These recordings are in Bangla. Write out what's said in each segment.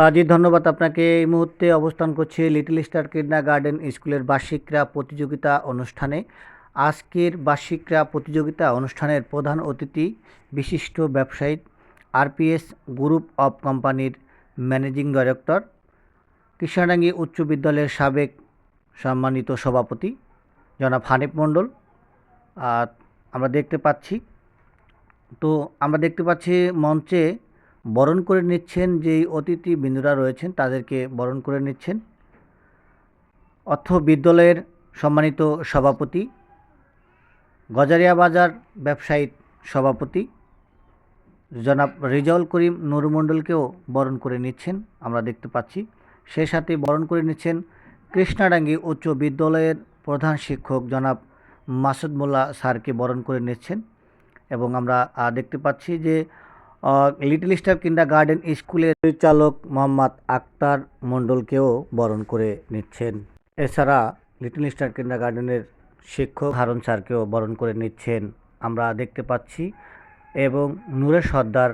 আহ, জি ধন্যবাদ আপনাকে। এই মুহূর্তে অবস্থান করছি লিটল স্টার কিডনা গার্ডেন স্কুলের বার্ষিক ক্রীড়া প্রতিযোগিতা অনুষ্ঠানে। আজকের বার্ষিক ক্রীড়া প্রতিযোগিতা অনুষ্ঠানের প্রধান অতিথি বিশিষ্ট ব্যবসায়ী আরপিএস গ্রুপ অফ কোম্পানির ম্যানেজিং ডাইরেক্টর কৃষ্ণাডাঙ্গি উচ্চ বিদ্যালয়ের সাবেক সম্মানিত সভাপতি জনাব হানিফ মণ্ডল। আর আমরা দেখতে পাচ্ছি তো আমরা দেখতে পাচ্ছি মঞ্চে বরণ করে নিচ্ছেন যেই অতিথি বিন্দুরা রয়েছেন, তাদেরকে বরণ করে নিচ্ছেন। অর্থ বিদ্যালয়ের সম্মানিত সভাপতি গজারিয়া বাজার ব্যবসায়ী সভাপতি, জনাব রেজাউল করিম নুরমণ্ডলকেও বরণ করে নিচ্ছেন, আমরা দেখতে পাচ্ছি। সেই সাথে বরণ করে নিচ্ছেন কৃষ্ণাডাঙ্গি উচ্চ বিদ্যালয়ের প্রধান শিক্ষক জনাব মাসুদ মোল্লা স্যারকে বরণ করে নিচ্ছেন এবং আমরা দেখতে পাচ্ছি যে লিটল স্টার কিন্ডার গার্ডেন স্কুলের পরিচালক মোহাম্মদ আক্তার মণ্ডলকেও বরণ করে নিচ্ছেন। এছাড়া লিটল স্টার কিন্ডার গার্ডেনের শিক্ষক হারুন স্যারকেও বরণ করে নিচ্ছেন। আমরা দেখতে পাচ্ছি এবং নূরে সর্দার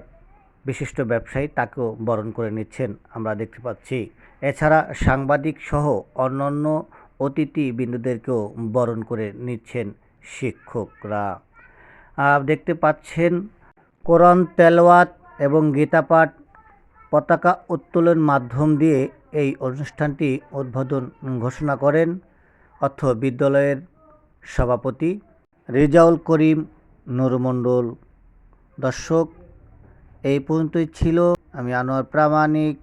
বিশিষ্ট ব্যবসায়ী তাকেও বরণ করে নিচ্ছেন। আমরা দেখতে পাচ্ছি। এছাড়া সাংবাদিক সহ অন্যান্য অতিথি বিন্দুদেরকেও বরণ করে নিচ্ছেন শিক্ষকরা। দেখতে পাচ্ছেন কোরআন তেলওয়াত এবং গীতাপাঠ পতাকা উত্তোলন মাধ্যম দিয়ে এই অনুষ্ঠানটি উদ্বোধন ঘোষণা করেন অর্থ বিদ্যালয়ের সভাপতি রেজাউল করিম নুরমণ্ডল। দর্শক, এই পর্যন্তই ছিল। আমি আনোয়ার প্রামাণিক।